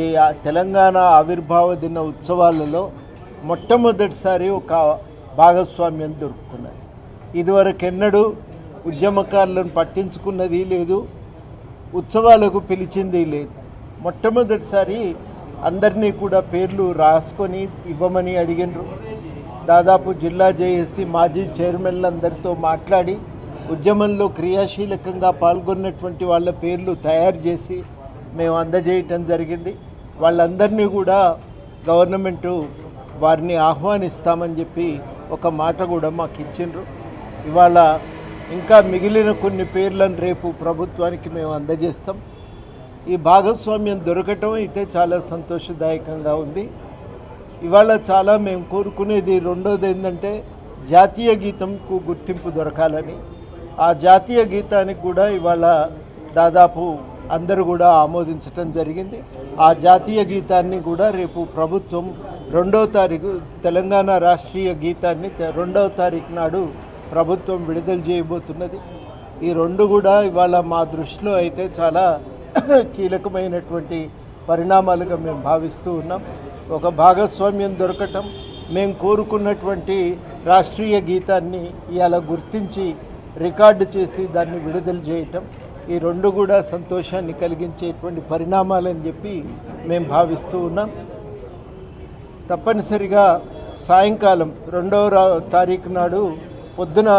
ఈ తెలంగాణ ఆవిర్భావ దిన ఉత్సవాలలో మొట్టమొదటిసారి ఒక భాగస్వామ్యం దొరుకుతున్నది. ఇదివరకు ఎన్నడూ ఉద్యమకారులను పట్టించుకున్నది లేదు ఉత్సవాలకు పిలిచింది లేదు. మొట్టమొదటిసారి అందరినీ కూడా పేర్లు రాసుకొని ఇవ్వమని అడిగినారు. దాదాపు జిల్లా జేఏసీ మాజీ చైర్మన్లందరితో మాట్లాడి ఉద్యమంలో క్రియాశీలకంగా పాల్గొన్నటువంటి వాళ్ళ పేర్లు తయారు చేసి మేము అందజేయటం జరిగింది. వాళ్ళందరినీ కూడా గవర్నమెంటు వారిని ఆహ్వానిస్తామని చెప్పి ఒక మాట కూడా మాకు ఇచ్చిండ్రు. ఇవాళ ఇంకా మిగిలిన కొన్ని పేర్లను రేపు ప్రభుత్వానికి మేము అందజేస్తాం. ఈ భాగస్వామ్యం దొరకటం అయితే చాలా సంతోషదాయకంగా ఉంది. ఇవాళ చాలా మేము కోరుకునేది రెండోది ఏంటంటే జాతీయ గీతంకు గుర్తింపు దొరకాలని. ఆ జాతీయ గీతానికి కూడా ఇవాళ దాదాపు అందరూ కూడా ఆమోదించటం జరిగింది. ఆ జాతీయ గీతాన్ని కూడా రేపు ప్రభుత్వం రెండవ తారీఖు తెలంగాణ రాష్ట్రీయ గీతాన్ని రెండవ తారీఖు నాడు ప్రభుత్వం విడుదల చేయబోతున్నది. ఈ రెండు కూడా ఇవాళ మా దృష్టిలో అయితే చాలా కీలకమైనటువంటి పరిణామాలుగా మేము భావిస్తూ ఉన్నాం. ఒక భాగస్వామ్యం దొరకటం మేము కోరుకున్నటువంటి రాష్ట్రీయ గీతాన్ని ఇవాళ గుర్తించి రికార్డు చేసి దాన్ని విడుదల చేయటం ఈ రెండు కూడా సంతోషాన్ని కలిగించేటువంటి పరిణామాలని చెప్పి మేము భావిస్తూ ఉన్నాం. తప్పనిసరిగా సాయంకాలం రెండవ తారీఖు నాడు పొద్దున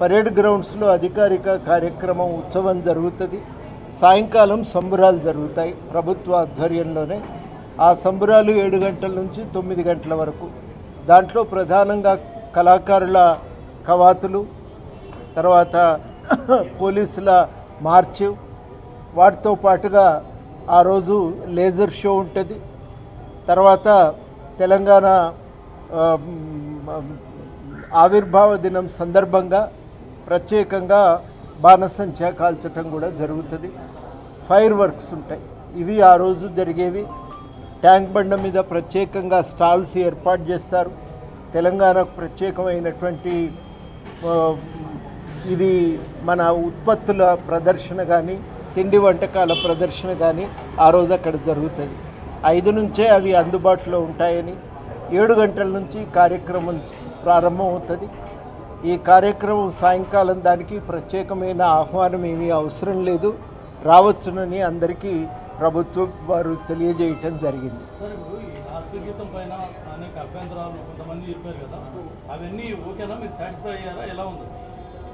పరేడ్ గ్రౌండ్స్లో అధికారిక కార్యక్రమం ఉత్సవం జరుగుతుంది. సాయంకాలం సంబురాలు జరుగుతాయి ప్రభుత్వ ఆధ్వర్యంలోనే. ఆ సంబురాలు ఏడు గంటల నుంచి తొమ్మిది గంటల వరకు. దాంట్లో ప్రధానంగా కళాకారుల కవాతులు తర్వాత పోలీసుల మార్చ్. వాటితో పాటుగా ఆ రోజు లేజర్ షో ఉంటుంది. తర్వాత తెలంగాణ ఆవిర్భావ దినం సందర్భంగా ప్రత్యేకంగా బాణసంచా కాల్చటం కూడా జరుగుతుంది. ఫైర్ వర్క్స్ ఉంటాయి. ఇవి ఆ రోజు జరిగేవి. ట్యాంక్ బండ మీద ప్రత్యేకంగా స్టాల్స్ ఏర్పాటు చేస్తారు. తెలంగాణకు ప్రత్యేకమైనటువంటి ఇది మన ఉత్పత్తుల ప్రదర్శన కానీ తిండి వంటకాల ప్రదర్శన కానీ ఆ రోజు అక్కడ జరుగుతుంది. ఐదు నుంచే అవి అందుబాటులో ఉంటాయని ఏడు గంటల నుంచి కార్యక్రమం ప్రారంభం అవుతుంది ఈ కార్యక్రమం సాయంకాలం దానికి ప్రత్యేకమైన ఆహ్వానం ఏమీ అవసరం లేదు. రావచ్చునని అందరికీ ప్రభుత్వం వారు తెలియజేయటం జరిగింది. పైన అనేక అభ్యంతరాలు కొంతమంది చెప్పారు కదా అవన్నీ ఓకేనా? మీరు సాటిస్ఫై అయ్యారా? ఎలా ఉంది?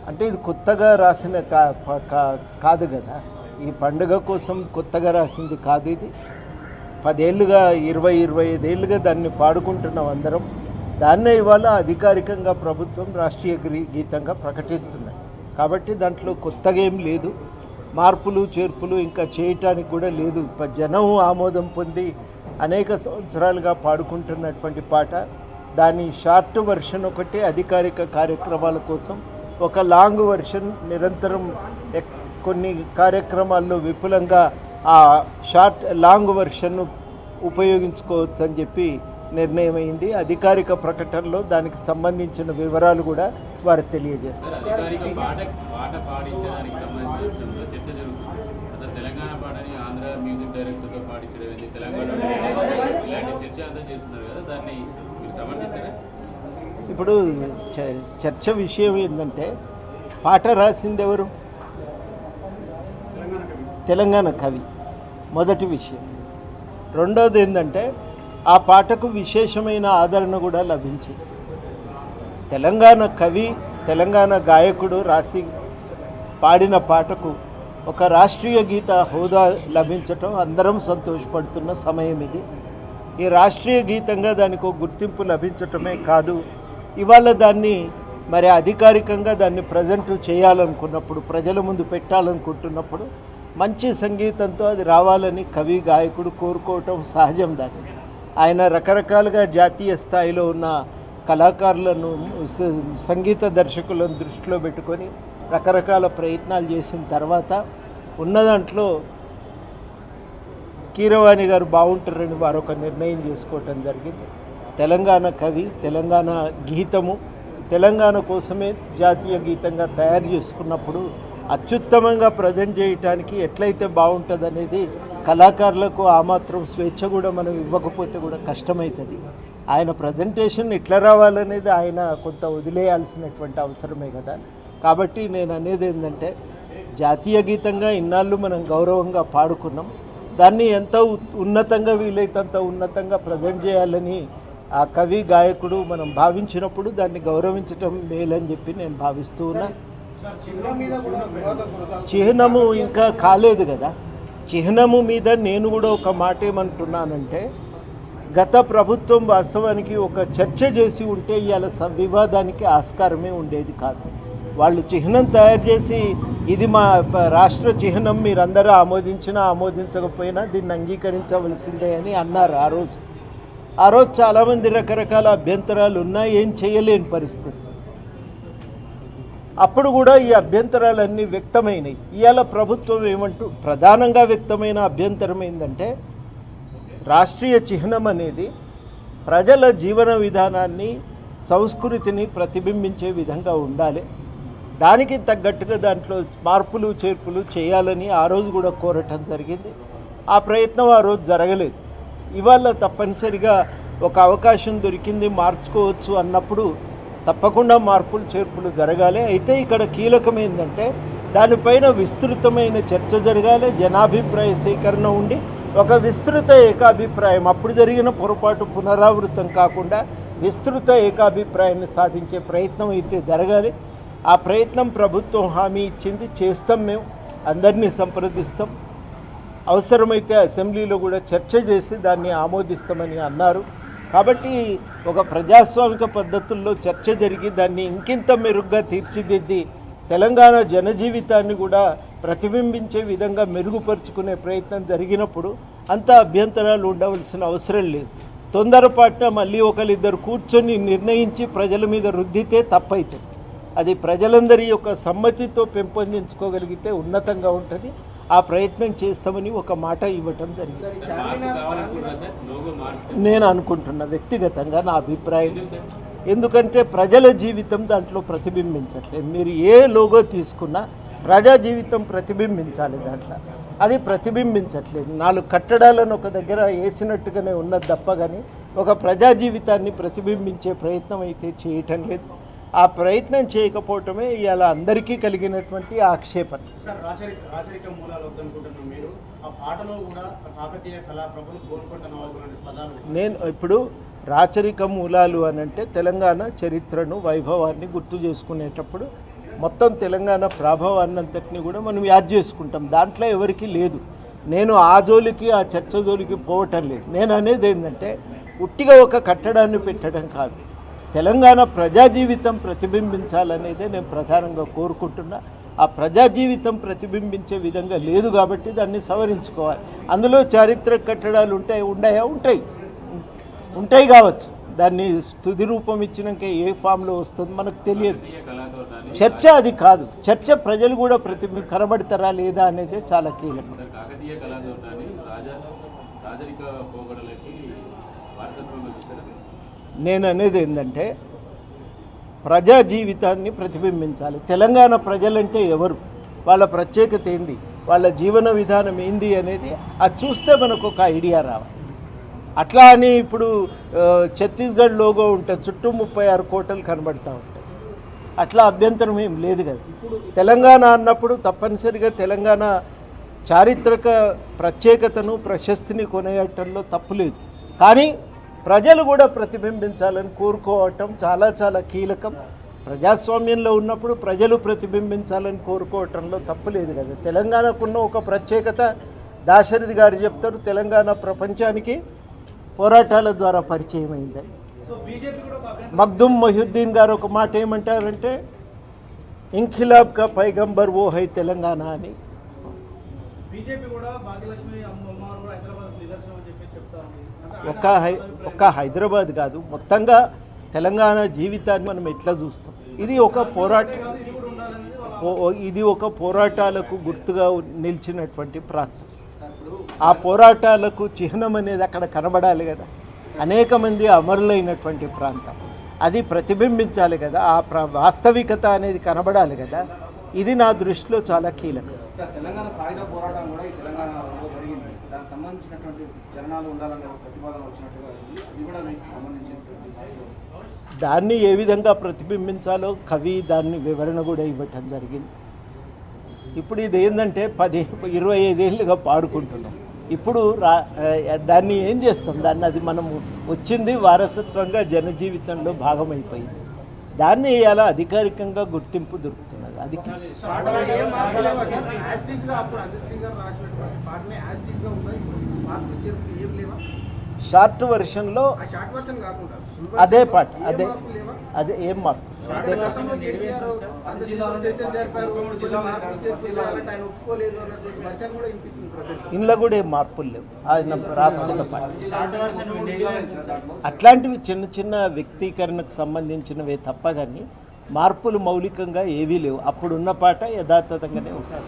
అంటే ఇది కొత్తగా రాసిన కా ప- కా- కాదు కదా. ఈ పండుగ కోసం కొత్తగా రాసింది కాదు ఇది. పదేళ్ళుగా ఇరవై ఇరవై ఐదేళ్ళుగా దాన్ని పాడుకుంటున్నాం అందరం. దాన్నే ఇవాళ అధికారికంగా ప్రభుత్వం రాష్ట్రీయ గ్రీ- గీతంగా ప్రకటిస్తున్నాయి. కాబట్టి దాంట్లో కొత్తగా ఏం లేదు. మార్పులు చేర్పులు ఇంకా చేయటానికి కూడా లేదు. జనం ఆమోదం పొంది అనేక సంవత్సరాలుగా పాడుకుంటున్నటువంటి పాట. దాని షార్ట్ వెర్షన్ ఒకటి అధికారిక కార్యక్రమాల కోసం ఒక లాంగ్ వెర్షన్ నిరంతరం కొన్ని కార్యక్రమాల్లో విపులంగా ఆ షార్ట్ లాంగ్ వెర్షన్ను ఉపయోగించుకోవచ్చు అని చెప్పి నిర్ణయమైంది. అధికారిక ప్రకటనలో దానికి సంబంధించిన వివరాలు కూడా వారు తెలియజేస్తారు తెలంగాణ ఇప్పుడు చ- చర్చ విషయం ఏంటంటే పాట రాసింది ఎవరు తెలంగాణ కవి. మొదటి విషయం. రెండవది ఏంటంటే ఆ పాటకు విశేషమైన ఆదరణ కూడా లభించింది. తెలంగాణ కవి తెలంగాణ గాయకుడు రాసి పాడిన పాటకు ఒక రాష్ట్రీయ గీత హోదా లభించటం అందరం సంతోషపడుతున్న సమయం ఇది. ఈ రాష్ట్రీయ గీతంగా దానికి ఒక గుర్తింపు లభించటమే కాదు ఇవాళ దాన్ని మరి అధికారికంగా దాన్ని ప్రజెంట్ చేయాలనుకున్నప్పుడు ప్రజల ముందు పెట్టాలనుకుంటున్నప్పుడు మంచి సంగీతంతో అది రావాలని కవి గాయకుడు కోరుకోవటం సహజం దాన్ని. ఆయన రకరకాలుగా జాతీయ స్థాయిలో ఉన్న కళాకారులను సంగీత దర్శకులను దృష్టిలో పెట్టుకొని రకరకాల ప్రయత్నాలు చేసిన తర్వాత ఉన్న దాంట్లో కీరవాణి గారు బాగుంటారని వారు ఒక నిర్ణయం చేసుకోవటం జరిగింది. తెలంగాణ కవి తెలంగాణ గీతము తెలంగాణ కోసమే జాతీయ గీతంగా తయారు చేసుకున్నప్పుడు అత్యుత్తమంగా ప్రజెంట్ చేయటానికి ఎట్లయితే బాగుంటుంది అనేది కళాకారులకు ఆ మాత్రం స్వేచ్ఛ కూడా మనం ఇవ్వకపోతే కూడా కష్టమవుతుంది ఆయన ప్రజెంటేషన్ ఇట్లా రావాలనేది ఆయన కొంత వదిలేయాల్సినటువంటి అవసరమే కదా. కాబట్టి నేను అనేది ఏంటంటే జాతీయ గీతంగా ఇన్నాళ్ళు మనం గౌరవంగా పాడుకున్నాం. దాన్ని ఎంత ఉన్నతంగా ఉన్నతంగా అంత ఉన్నతంగా ప్రజెంట్ చేయాలని ఆ కవి గాయకుడు మనం భావించినప్పుడు దాన్ని గౌరవించటం మేలని చెప్పి నేను భావిస్తూ ఉన్నా. చిహ్నము ఇంకా కాలేదు కదా. చిహ్నము మీద నేను కూడా ఒక మాట ఏమంటున్నానంటే గత ప్రభుత్వం వాస్తవానికి ఒక చర్చ చేసి ఉంటే ఇవాళ స- వివాదానికి ఆస్కారమే ఉండేది కాదు. వాళ్ళు చిహ్నం తయారు చేసి ఇది మా రాష్ట్ర చిహ్నం మీరందరూ ఆమోదించినా ఆమోదించకపోయినా దీన్ని అంగీకరించవలసిందే అని అన్నారు ఆ రోజు. ఆ రోజు చాలామంది రకరకాల అభ్యంతరాలు ఉన్నా ఏం చేయలేని పరిస్థితి. అప్పుడు కూడా ఈ అభ్యంతరాలన్నీ వ్యక్తమైనాయి. ఇవాళ ప్రభుత్వం ఏమంటూ ప్రధానంగా వ్యక్తమైన అభ్యంతరం ఏంటంటే రాష్ట్రీయ చిహ్నం అనేది ప్రజల జీవన విధానాన్ని సంస్కృతిని ప్రతిబింబించే విధంగా ఉండాలి. దానికి తగ్గట్టుగా దాంట్లో మార్పులు చేర్పులు చేయాలని ఆ రోజు కూడా కోరటం జరిగింది. ఆ ప్రయత్నం ఆ రోజు జరగలేదు. ఇవాళ తప్పనిసరిగా ఒక అవకాశం దొరికింది మార్చుకోవచ్చు అన్నప్పుడు తప్పకుండా మార్పులు చేర్పులు జరగాలి. అయితే ఇక్కడ కీలకం ఏంటంటే దానిపైన విస్తృతమైన చర్చ జరగాలి జనాభిప్రాయ సేకరణ ఉండి ఒక విస్తృత ఏకాభిప్రాయం అప్పుడు జరిగిన పొరపాటు పునరావృతం కాకుండా విస్తృత ఏకాభిప్రాయాన్ని సాధించే ప్రయత్నం అయితే జరగాలి. ఆ ప్రయత్నం ప్రభుత్వం హామీ ఇచ్చింది చేస్తాం మేము అందరినీ సంప్రదిస్తాం. అవసరమైతే అసెంబ్లీలో కూడా చర్చ చేసి దాన్ని ఆమోదిస్తామని అన్నారు. కాబట్టి ఒక ప్రజాస్వామిక పద్ధతుల్లో చర్చ జరిగి దాన్ని ఇంకింత మెరుగ్గా తీర్చిదిద్ది తెలంగాణ జనజీవితాన్ని కూడా ప్రతిబింబించే విధంగా మెరుగుపరుచుకునే ప్రయత్నం జరిగినప్పుడు అంత అభ్యంతరాలు ఉండవలసిన అవసరం లేదు. తొందరపాటున మళ్ళీ ఒకరిద్దరు కూర్చొని నిర్ణయించి ప్రజల మీద రుద్దితే తప్పైతుంది. అది ప్రజలందరి యొక్క సమ్మతితో పెంపొందించుకోగలిగితే ఉన్నతంగా ఉంటుంది. ఆ ప్రయత్నం చేస్తామని ఒక మాట ఇవ్వటం జరిగింది. నేను అనుకుంటున్నా వ్యక్తిగతంగా నా అభిప్రాయం. ఎందుకంటే ప్రజల జీవితం దాంట్లో ప్రతిబింబించట్లేదు. మీరు ఏ లోగో తీసుకున్నా ప్రజా జీవితం ప్రతిబింబించాలి దాంట్లో. అది ప్రతిబింబించట్లేదు. నాలుగు కట్టడాలను ఒక దగ్గర వేసినట్టుగానే ఉన్నది తప్ప కానీ ఒక ప్రజా జీవితాన్ని ప్రతిబింబించే ప్రయత్నం అయితే చేయటం లేదు. ఆ ప్రయత్నం చేయకపోవటమే ఇవాళ అందరికీ కలిగినటువంటి ఆక్షేపణ. నేను ఇప్పుడు రాచరిక మూలాలు అని అంటే తెలంగాణ చరిత్రను వైభవాన్ని గుర్తు చేసుకునేటప్పుడు మొత్తం తెలంగాణ ప్రభావాన్ని అంతటిని కూడా మనం యాద్ చేసుకుంటాం. దాంట్లో ఎవరికి లేదు. నేను ఆ జోలికి ఆ చర్చ జోలికి పోవటం లేదు. నేను అనేది ఏంటంటే ఉట్టిగా ఒక కట్టడాన్ని పెట్టడం కాదు. తెలంగాణ ప్రజా జీవితం ప్రతిబింబించాలనేదే నేను ప్రధానంగా కోరుకుంటున్నా. ఆ ప్రజా జీవితం ప్రతిబింబించే విధంగా లేదు కాబట్టి దాన్ని సవరించుకోవాలి. అందులో చారిత్రక కట్టడాలు ఉంటాయి ఉన్నాయా? ఉంటాయి. ఉంటాయి కావచ్చు. దాన్ని తుది రూపం ఇచ్చినాక ఏ ఫామ్లో వస్తుంది మనకు తెలియదు. చర్చ అది కాదు. చర్చ ప్రజలు కూడా ప్రతిబి కనబడతారా లేదా అనేదే చాలా కీలకం సార్ కాకతీయ కళాతోటాన్ని రాజా రాజరిక పోగడలకి వారసత్వంగా చూస్తారా నేను అనేది ఏంటంటే ప్రజా జీవితాన్ని ప్రతిబింబించాలి. తెలంగాణ ప్రజలంటే ఎవరు? వాళ్ళ ప్రత్యేకత ఏంది? వాళ్ళ జీవన విధానం ఏంది అనేది అది చూస్తే మనకు ఒక ఐడియా రావాలి. అట్లా అని ఇప్పుడు ఛత్తీస్గఢ్ లోగో ఉంటుంది చుట్టూ ముప్పై ఆరు కోటలు కనబడతా ఉంటాయి అట్లా అభ్యంతరం ఏం లేదు కదా. తెలంగాణ అన్నప్పుడు తప్పనిసరిగా తెలంగాణ చారిత్రక ప్రత్యేకతను ప్రశస్తిని కొనేయటంలో తప్పు లేదు. కానీ ప్రజలు కూడా ప్రతిబింబించాలని కోరుకోవటం చాలా చాలా కీలకం. ప్రజాస్వామ్యంలో ఉన్నప్పుడు ప్రజలు ప్రతిబింబించాలని కోరుకోవటంలో తప్పులేదు కదా. తెలంగాణకున్న ఒక ప్రత్యేకత దాశరథి గారు చెప్తారు తెలంగాణ ప్రపంచానికి పోరాటాల ద్వారా పరిచయం అయిందని సో మగ్దుమ్ గారు ఒక మాట ఏమంటారంటే ఇంఖిలాబ్ కా పైగంబర్ ఓ హై తెలంగాణ అని. బీజేపీ కూడా భాగ్యలక్ష్మి కూడా హైదరాబాద్ నిదర్శనం అని చెప్పి చెప్తా ఉంది అంటే ఆయన ఒక్క హై ఒక్క హైదరాబాద్ కాదు మొత్తంగా తెలంగాణ జీవితాన్ని మనం ఎట్లా చూస్తాం? ఇది ఒక పోరాట ఇది ఒక పోరాటాలకు గుర్తుగా నిలిచినటువంటి ప్రాంతం. ఆ పోరాటాలకు చిహ్నం అనేది అక్కడ కనబడాలి కదా. అనేక మంది అమరులైనటువంటి ప్రాంతం. అది ప్రతిబింబించాలి కదా. ఆ ప్ర వాస్తవికత అనేది కనబడాలి కదా. ఇది నా దృష్టిలో చాలా కీలకం. తెలంగాణ సాయుధ పోరాటం కూడా ఈ తెలంగాణలో జరిగింది. దానికి సంబంధించినటువంటి చరణాలు ఉండాలనే ప్రతిపాదన వచ్చినట్టుగా అది కూడా మీకు సంబంధించినటువంటి దాన్ని ఏ విధంగా ప్రతిబింబించాలో కవి దాన్ని వివరణ కూడా ఇవ్వటం జరిగింది. ఇప్పుడు ఇది ఏంటంటే పది ఇరవై ఐదేళ్ళుగా పాడుకుంటున్నాం. ఇప్పుడు రా దాన్ని ఏం చేస్తాం? దాన్ని అది మనము వచ్చింది వారసత్వంగా జనజీవితంలో భాగమైపోయింది. దాన్ని ఇలా అధికారికంగా గుర్తింపు దొరుకుతుంది? అది షార్ట్ వెర్షన్లో ఆ షార్ట్ వర్షన్ కాకుండా full అదే పాట అదే? అదే ఏం మార్పు? ఇంట్లో కూడా ఏం మార్పులు లేవు. ఆయన రాసుకున్న పాట. అట్లాంటివి చిన్న చిన్న వ్యక్తీకరణకు సంబంధించినవే తప్ప కానీ మార్పులు మౌలికంగా ఏవీ లేవు. అప్పుడున్న పాట యథాతథంగానే ఉంటుంది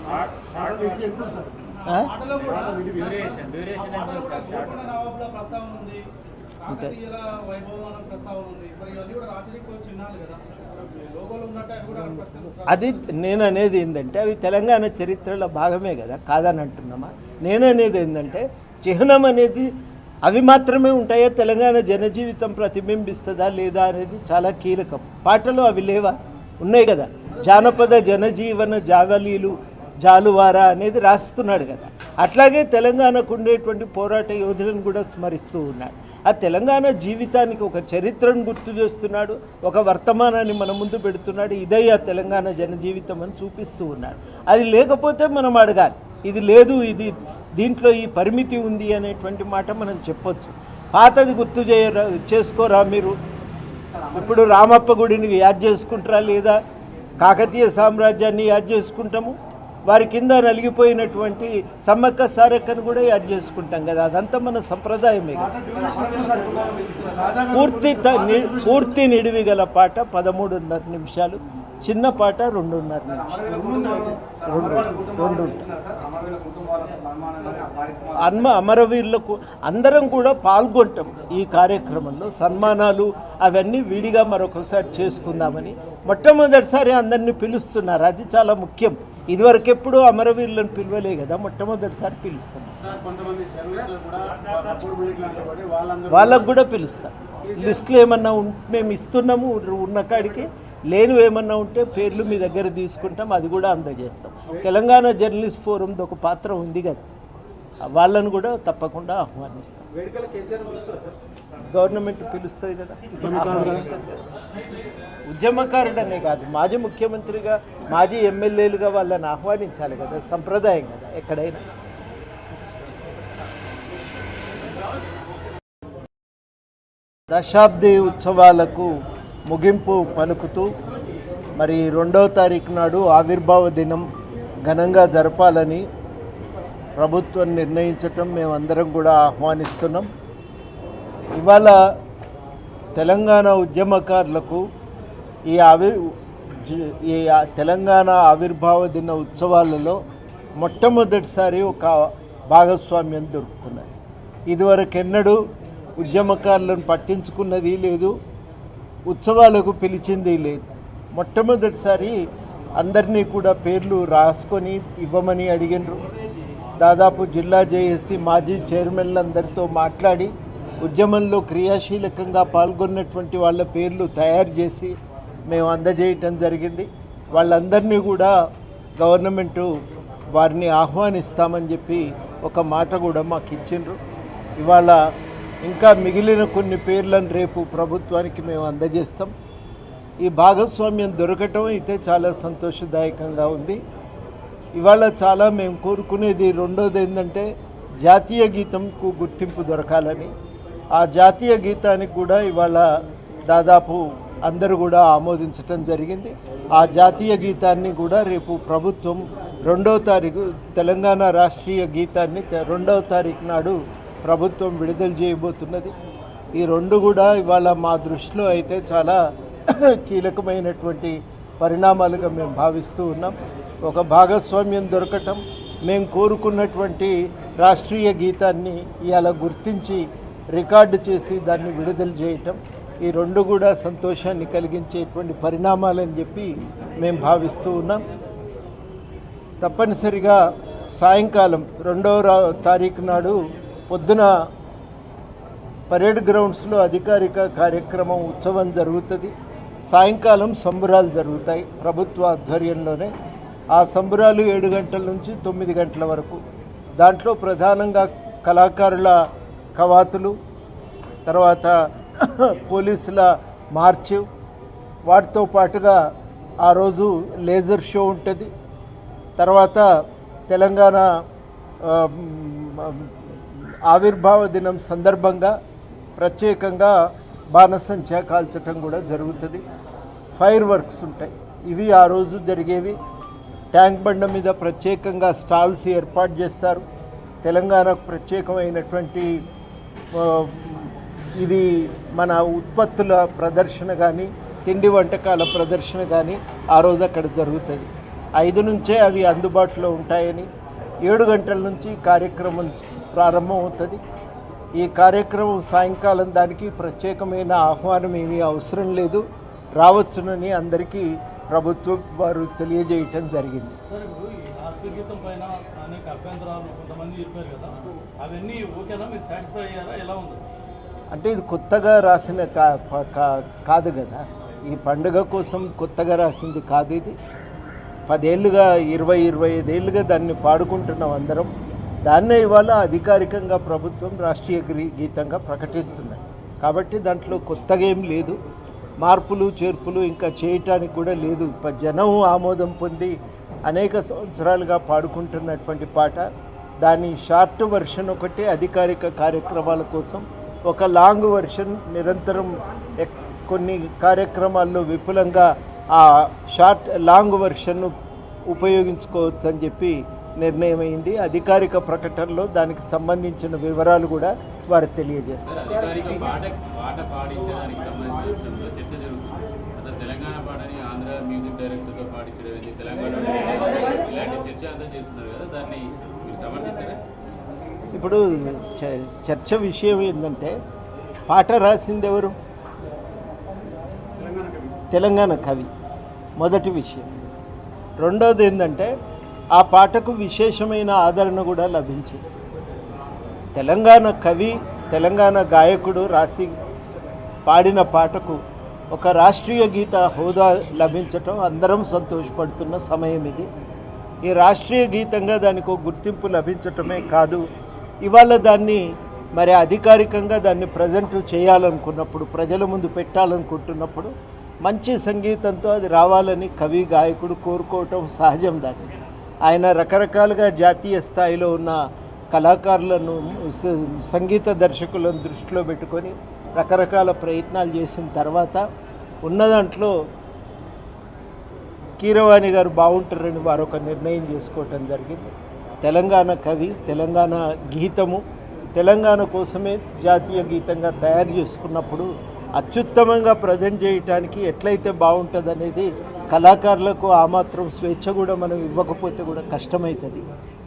అది నేను అనేది ఏంటంటే అవి తెలంగాణ చరిత్రలో భాగమే కదా కాదని అంటున్నామా నేను అనేది ఏంటంటే చిహ్నం అనేది అవి మాత్రమే ఉంటాయా? తెలంగాణ జనజీవితం ప్రతిబింబిస్తుందా లేదా అనేది చాలా కీలకం. పాటలు అవి లేవా? ఉన్నాయి కదా. జానపద జనజీవన జావలీలు జాలువారా అనేది రాస్తున్నాడు కదా. అట్లాగే తెలంగాణకు ఉండేటువంటి పోరాట యోధులను కూడా స్మరిస్తూ ఉన్నాడు. ఆ తెలంగాణ జీవితానికి ఒక చరిత్రను గుర్తు చేస్తున్నాడు. ఒక వర్తమానాన్ని మన ముందు పెడుతున్నాడు. ఇదే ఆ తెలంగాణ జనజీవితం అని చూపిస్తూ ఉన్నాడు. అది లేకపోతే మనం అడగాలి. ఇది లేదు ఇది దీంట్లో ఈ పరిమితి ఉంది అనేటువంటి మాట మనం చెప్పొచ్చు. పాతది గుర్తు చేయరా చేసుకోరా మీరు? ఇప్పుడు రామప్ప గుడిని యాద్ చేసుకుంటారా లేదా? కాకతీయ సామ్రాజ్యాన్ని యాద్ చేసుకుంటాము? వారి కింద నలిగిపోయినటువంటి సమ్మక్క సారక్కను కూడా యాడ్ చేసుకుంటాం కదా. అదంతా మన సంప్రదాయమే కదా. పూర్తి త- ని- పూర్తి నిడివి గల పాట పదమూడున్నర నిమిషాలు చిన్న పాట రెండున్నర నిమిషాలు. రెండు రెండు. అన్మ అమరవీరులకు అందరం కూడా పాల్గొంటాం ఈ కార్యక్రమంలో. సన్మానాలు అవన్నీ విడిగా మరొకసారి చేసుకుందామని. మొట్టమొదటిసారి అందరినీ పిలుస్తున్నారు. అది చాలా ముఖ్యం. ఇదివరకు ఎప్పుడు అమరవీరులను పిలవలే కదా మొట్టమొదటిసారి వాళ్ళందరూ వాళ్ళకు కూడా పిలుస్తాం లిస్టులు ఏమన్నా ఉం మేము ఇస్తున్నాము ఉన్న కాడికి లేనివి ఏమన్నా ఉంటే పేర్లు మీ దగ్గర తీసుకుంటాం అది కూడా అందజేస్తాం. తెలంగాణ జర్నలిస్ట్ ఫోరంది ఒక పాత్ర ఉంది కదా వాళ్ళను కూడా తప్పకుండా ఆహ్వానిస్తాం. గవర్నమెంట్ పిలుస్తుంది కదా? ఉద్యమకారుడనే కాదు మాజీ ముఖ్యమంత్రిగా మాజీ ఎమ్మెల్యేలుగా వాళ్ళని ఆహ్వానించాలి కదా సంప్రదాయం కదా ఎక్కడైనా. దశాబ్ది ఉత్సవాలకు ముగింపు పలుకుతూ మరి రెండవ తారీఖు నాడు ఆవిర్భావ దినం ఘనంగా జరపాలని ప్రభుత్వం నిర్ణయించటం మేమందరం కూడా ఆహ్వానిస్తున్నాం. ఇవాళ తెలంగాణ ఉద్యమకారులకు ఈ ఆవిర్ ఈ తెలంగాణ ఆవిర్భావ దిన ఉత్సవాలలో మొట్టమొదటిసారి ఒక భాగస్వామ్యం దొరుకుతున్నది. ఇదివరకెన్నడూ ఉద్యమకారులను పట్టించుకున్నది లేదు ఉత్సవాలకు పిలిచింది లేదు. మొట్టమొదటిసారి అందరినీ కూడా పేర్లు రాసుకొని ఇవ్వమని అడిగినారు దాదాపు జిల్లా జేఏసీ మాజీ చైర్మన్లందరితో మాట్లాడి ఉద్యమంలో క్రియాశీలకంగా పాల్గొన్నటువంటి వాళ్ళ పేర్లు తయారు చేసి మేము అందజేయటం జరిగింది. వాళ్ళందరినీ కూడా గవర్నమెంటు వారిని ఆహ్వానిస్తామని చెప్పి ఒక మాట కూడా మాకు ఇచ్చిండ్రు. ఇవాళ ఇంకా మిగిలిన కొన్ని పేర్లను రేపు ప్రభుత్వానికి మేము అందజేస్తాం. ఈ భాగస్వామ్యం దొరకటం అయితే చాలా సంతోషదాయకంగా ఉంది. ఇవాళ చాలా మేము కోరుకునేది రెండోది ఏంటంటే జాతీయ గీతంకు గుర్తింపు దొరకాలని. ఆ జాతీయ గీతానికి కూడా ఇవాళ దాదాపు అందరూ కూడా ఆమోదించటం జరిగింది. ఆ జాతీయ గీతాన్ని కూడా రేపు ప్రభుత్వం రెండవ తారీఖు తెలంగాణ రాష్ట్రీయ గీతాన్ని రెండవ తారీఖు నాడు ప్రభుత్వం విడుదల చేయబోతున్నది. ఈ రెండు కూడా ఇవాళ మా దృష్టిలో అయితే చాలా కీలకమైనటువంటి పరిణామాలుగా మేము భావిస్తూ ఉన్నాం. ఒక భాగస్వామ్యం దొరకటం మేము కోరుకున్నటువంటి రాష్ట్రీయ గీతాన్ని ఇవాళ గుర్తించి రికార్డు చేసి దాన్ని విడుదల చేయటం ఈ రెండు కూడా సంతోషాన్ని కలిగించేటువంటి పరిణామాలని చెప్పి మేము భావిస్తూ ఉన్నాం. తప్పనిసరిగా సాయంకాలం రెండవ తారీఖు నాడు పొద్దున పరేడ్ గ్రౌండ్స్లో అధికారిక కార్యక్రమం ఉత్సవం జరుగుతుంది. సాయంకాలం సంబురాలు జరుగుతాయి ప్రభుత్వ ఆధ్వర్యంలోనే. ఆ సంబురాలు ఏడు గంటల నుంచి తొమ్మిది గంటల వరకు. దాంట్లో ప్రధానంగా కళాకారుల కవాతులు తర్వాత పోలీసుల మార్చ్. వాటితో పాటుగా ఆ రోజు లేజర్ షో ఉంటుంది. తర్వాత తెలంగాణ ఆవిర్భావ దినం సందర్భంగా ప్రత్యేకంగా బాణసంచా కాల్చటం కూడా జరుగుతుంది. ఫైర్ వర్క్స్ ఉంటాయి. ఇవి ఆ రోజు జరిగేవి. ట్యాంక్ బండ మీద ప్రత్యేకంగా స్టాల్స్ ఏర్పాటు చేస్తారు. తెలంగాణకు ప్రత్యేకమైనటువంటి ఇది మన ఉత్పత్తుల ప్రదర్శన కానీ తిండి వంటకాల ప్రదర్శన కానీ ఆ రోజు అక్కడ జరుగుతుంది. ఐదు నుంచే అవి అందుబాటులో ఉంటాయని ఏడు గంటల నుంచి కార్యక్రమం ప్రారంభం అవుతుంది ఈ కార్యక్రమం సాయంకాలం దానికి ప్రత్యేకమైన ఆహ్వానం ఏమీ అవసరం లేదు. రావచ్చునని అందరికీ ప్రభుత్వం వారు తెలియజేయటం జరిగింది. అంటే ఇది కొత్తగా రాసిన కా ప- కా- కాదు కదా. ఈ పండుగ కోసం కొత్తగా రాసింది కాదు ఇది. పదేళ్ళుగా ఇరవై ఇరవై ఐదేళ్ళుగా దాన్ని పాడుకుంటున్నాం అందరం. దాన్నే ఇవాళ అధికారికంగా ప్రభుత్వం రాష్ట్రీయ గీతంగా ప్రకటిస్తున్నది. కాబట్టి దాంట్లో కొత్తగా ఏం లేదు. మార్పులు చేర్పులు ఇంకా చేయటానికి కూడా లేదు. జనం ఆమోదం పొంది అనేక సంవత్సరాలుగా పాడుకుంటున్నటువంటి పాట. దాని షార్ట్ వర్షన్ ఒకటి అధికారిక కార్యక్రమాల కోసం. ఒక లాంగ్ వర్షన్ నిరంతరం కొన్ని కార్యక్రమాల్లో విపులంగా ఆ షార్ట్ లాంగ్ వర్షన్ను ఉపయోగించుకోవచ్చు అని చెప్పి నిర్ణయమైంది. అధికారిక ప్రకటనలో దానికి సంబంధించిన వివరాలు కూడా వారు తెలియజేస్తారు ఇప్పుడు చర్చ విషయం ఏంటంటే పాట రాసింది ఎవరు తెలంగాణ కవి. మొదటి విషయం. రెండోది ఏంటంటే ఆ పాటకు విశేషమైన ఆదరణ కూడా లభించింది. తెలంగాణ కవి తెలంగాణ గాయకుడు రాసి పాడిన పాటకు ఒక రాష్ట్రీయ గీత హోదా లభించటం అందరం సంతోషపడుతున్న సమయం ఇది. ఈ రాష్ట్రీయ గీతంగా దానికి ఒక గుర్తింపు లభించటమే కాదు. ఇవాళ దాన్ని మరి అధికారికంగా దాన్ని ప్రజెంట్ చేయాలనుకున్నప్పుడు ప్రజల ముందు పెట్టాలనుకుంటున్నప్పుడు మంచి సంగీతంతో అది రావాలని కవి గాయకుడు కోరుకోవటం సహజం దాన్ని. ఆయన రకరకాలుగా జాతీయ స్థాయిలో ఉన్న కళాకారులను సంగీత దర్శకులను దృష్టిలో పెట్టుకొని రకరకాల ప్రయత్నాలు చేసిన తర్వాత ఉన్న దాంట్లో కీరవాణి గారు బాగుంటారని వారు ఒక నిర్ణయం చేసుకోవటం జరిగింది. తెలంగాణ కవి తెలంగాణ గీతము తెలంగాణ కోసమే జాతీయ గీతంగా తయారు చేసుకున్నప్పుడు అత్యుత్తమంగా ప్రజెంట్ చేయటానికి ఎట్లయితే బాగుంటుంది అనేది కళాకారులకు ఆ మాత్రం స్వేచ్ఛ కూడా మనం ఇవ్వకపోతే కూడా కష్టమవుతుంది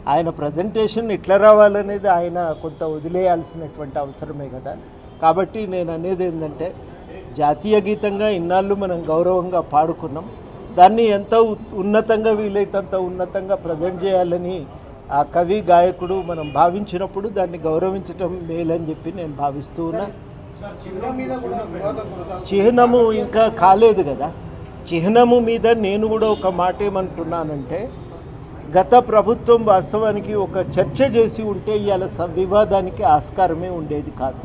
ఆయన ప్రజెంటేషన్ ఎట్లా రావాలనేది ఆయన కొంత వదిలేయాల్సినటువంటి అవసరమే కదా. కాబట్టి నేను అనేది ఏంటంటే జాతీయ గీతంగా ఇన్నాళ్ళు మనం గౌరవంగా పాడుకున్నాం. దాన్ని ఎంత ఉన్నతంగా వీలైతంత ఉన్నతంగా ప్రజెంట్ చేయాలని ఆ కవి గాయకుడు మనం భావించినప్పుడు దాన్ని గౌరవించటం మేలని చెప్పి నేను భావిస్తూ ఉన్నా. మీద చిహ్నము ఇంకా కాలేదు కదా. చిహ్నము మీద నేను కూడా ఒక మాట ఏమంటున్నానంటే గత ప్రభుత్వం వాస్తవానికి ఒక చర్చ చేసి ఉంటే ఇవాళ స- వివాదానికి ఆస్కారమే ఉండేది కాదు.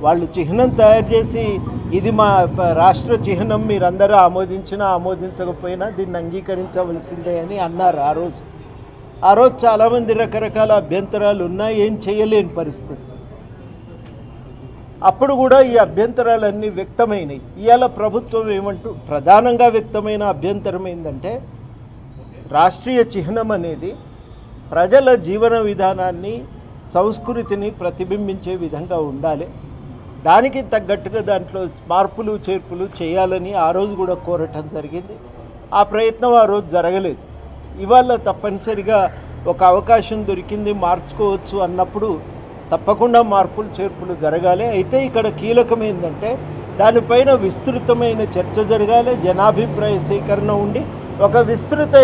వాళ్ళు చిహ్నం తయారు చేసి ఇది మా రాష్ట్ర చిహ్నం మీరందరూ ఆమోదించినా ఆమోదించకపోయినా దీన్ని అంగీకరించవలసిందే అని అన్నారు ఆ రోజు. ఆ రోజు చాలామంది రకరకాల అభ్యంతరాలు ఉన్నా ఏం చేయలేని పరిస్థితి. అప్పుడు కూడా ఈ అభ్యంతరాలన్నీ వ్యక్తమైనవి ఇవాళ ప్రభుత్వం ఏమంటూ ప్రధానంగా వ్యక్తమైన అభ్యంతరం ఏంటంటే రాష్ట్రీయ చిహ్నం అనేది ప్రజల జీవన విధానాన్ని సంస్కృతిని ప్రతిబింబించే విధంగా ఉండాలి. దానికి తగ్గట్టుగా దాంట్లో మార్పులు చేర్పులు చేయాలని ఆ రోజు కూడా కోరటం జరిగింది. ఆ ప్రయత్నం ఆ రోజు జరగలేదు. ఇవాళ తప్పనిసరిగా ఒక అవకాశం దొరికింది మార్చుకోవచ్చు అన్నప్పుడు తప్పకుండా మార్పులు చేర్పులు జరగాలి. అయితే ఇక్కడ కీలకం ఏంటంటే దానిపైన విస్తృతమైన చర్చ జరగాలి జనాభిప్రాయ సేకరణ ఉండి ఒక విస్తృత